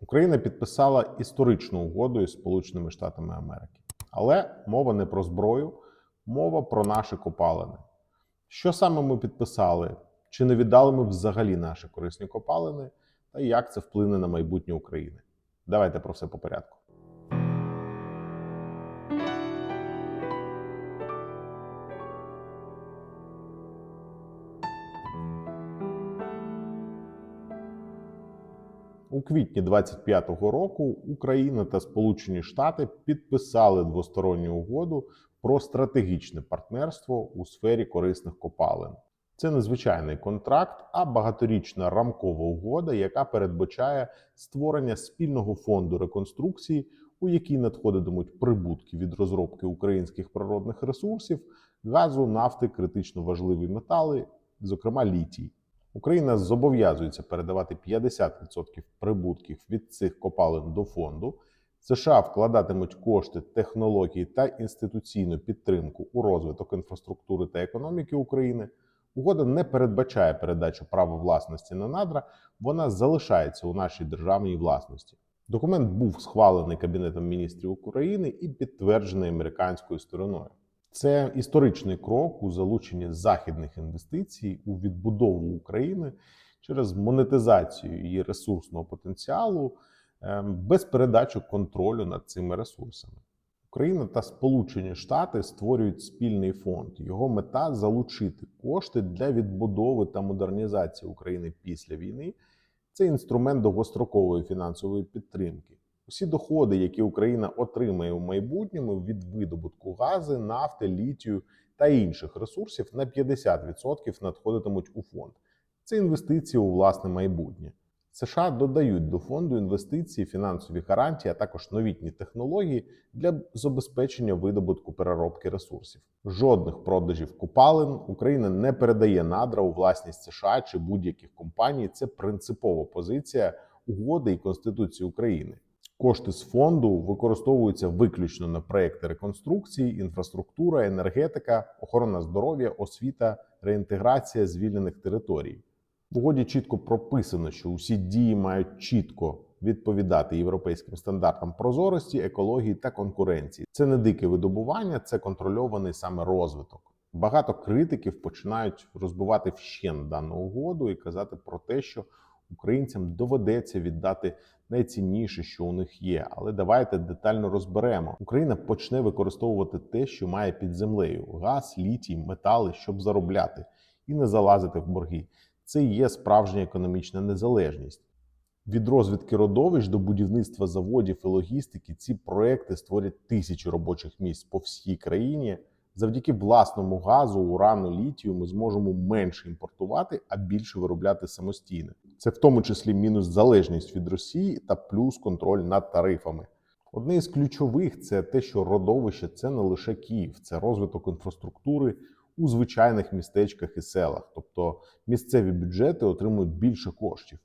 Україна підписала історичну угоду із Сполученими Штатами Америки. Але мова не про зброю, мова про наші копалини. Що саме ми підписали? Чи не віддали ми взагалі наші корисні копалини? Та як це вплине на майбутнє України? Давайте про все по порядку. У квітні 25-го року Україна та Сполучені Штати підписали двосторонню угоду про стратегічне партнерство у сфері корисних копалин. Це не звичайний контракт, а багаторічна рамкова угода, яка передбачає створення спільного фонду реконструкції, у який надходитимуть прибутки від розробки українських природних ресурсів, газу, нафти, критично важливі метали, зокрема літій. Україна зобов'язується передавати 50% прибутків від цих копалин до фонду. США вкладатимуть кошти, технології та інституційну підтримку у розвиток інфраструктури та економіки України. Угода не передбачає передачу права власності на надра, вона залишається у нашій державній власності. Документ був схвалений Кабінетом міністрів України і підтверджений американською стороною. Це історичний крок у залученні західних інвестицій у відбудову України через монетизацію її ресурсного потенціалу ем, без передачі контролю над цими ресурсами. Україна та Сполучені Штати створюють спільний фонд. Його мета залучити кошти для відбудови та модернізації України після війни. Це інструмент довгострокової фінансової підтримки. Усі доходи, які Україна отримає у майбутньому від видобутку гази, нафти, літію та інших ресурсів на 50% надходитимуть у фонд. Це інвестиції у власне майбутнє. США додають до фонду інвестиції, фінансові гарантії, а також новітні технології для забезпечення видобутку переробки ресурсів. Жодних продажів купалин Україна не передає надра у власність США чи будь-яких компаній. Це принципова позиція угоди і Конституції України. Кошти з фонду використовуються виключно на проекти реконструкції, інфраструктура, енергетика, охорона здоров'я, освіта, реінтеграція звільнених територій. В угоді чітко прописано, що усі дії мають чітко відповідати європейським стандартам прозорості, екології та конкуренції. Це не дике видобування, це контрольований саме розвиток. Багато критиків починають розбивати вщен дану угоду і казати про те, що українцям доведеться віддати найцінніше, що у них є. Але давайте детально розберемо. Україна почне використовувати те, що має під землею: газ, літій, метали, щоб заробляти і не залазити в борги. Це є справжня економічна незалежність. Від розвідки родовищ до будівництва заводів і логістики ці проекти створять тисячі робочих місць по всій країні. Завдяки власному газу, урану, літію ми зможемо менше імпортувати, а більше виробляти самостійно. Це в тому числі мінус залежність від Росії та плюс контроль над тарифами. Одне із ключових це те, що родовище це не лише Київ, це розвиток інфраструктури у звичайних містечках і селах. Тобто місцеві бюджети отримують більше коштів.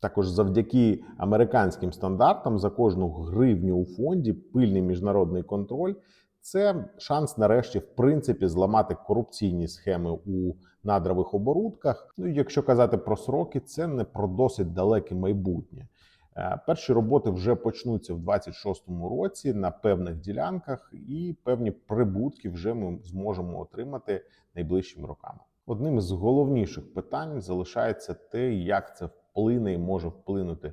Також завдяки американським стандартам за кожну гривню у фонді пильний міжнародний контроль. Це шанс нарешті, в принципі, зламати корупційні схеми у надрових оборудках. Ну і якщо казати про сроки, це не про досить далеке майбутнє. Е, Перші роботи вже почнуться в 26-му році на певних ділянках, і певні прибутки вже ми зможемо отримати найближчими роками. Одним із головніших питань залишається те, як це вплине і може вплинути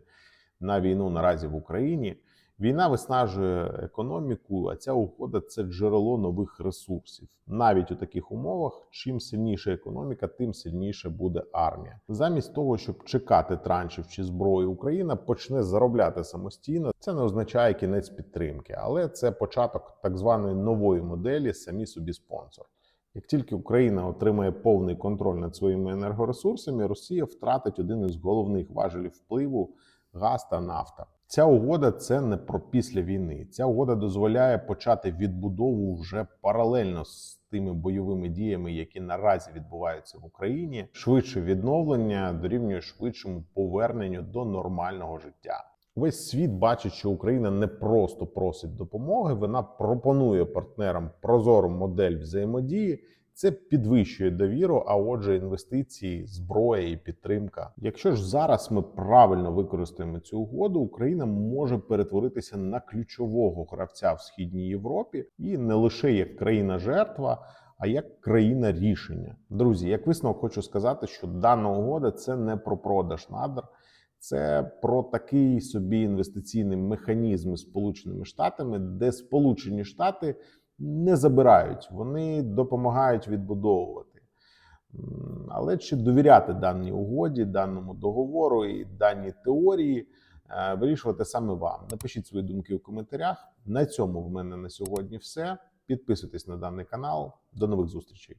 на війну наразі в Україні. Війна виснажує економіку, а ця угода це джерело нових ресурсів. Навіть у таких умовах, чим сильніша економіка, тим сильніше буде армія. Замість того, щоб чекати траншів чи зброї, Україна почне заробляти самостійно. Це не означає кінець підтримки, але це початок так званої нової моделі самі собі спонсор. Як тільки Україна отримає повний контроль над своїми енергоресурсами, Росія втратить один із головних важелів впливу газ та нафта. Ця угода це не про після війни. Ця угода дозволяє почати відбудову вже паралельно з тими бойовими діями, які наразі відбуваються в Україні. Швидше відновлення дорівнює швидшому поверненню до нормального життя. Весь світ бачить, що Україна не просто просить допомоги, вона пропонує партнерам прозору модель взаємодії. Це підвищує довіру, а отже, інвестиції, зброя і підтримка. Якщо ж зараз ми правильно використаємо цю угоду, Україна може перетворитися на ключового гравця в східній Європі і не лише як країна-жертва. А як країна рішення, друзі, як висновок хочу сказати, що дана угода це не про продаж надр, це про такий собі інвестиційний механізм з Сполученими Штатами, де Сполучені Штати не забирають, вони допомагають відбудовувати. Але чи довіряти даній угоді, даному договору і даній теорії, е, вирішувати саме вам. Напишіть свої думки у коментарях. На цьому в мене на сьогодні все. Підписуйтесь на даний канал. До нових зустрічей.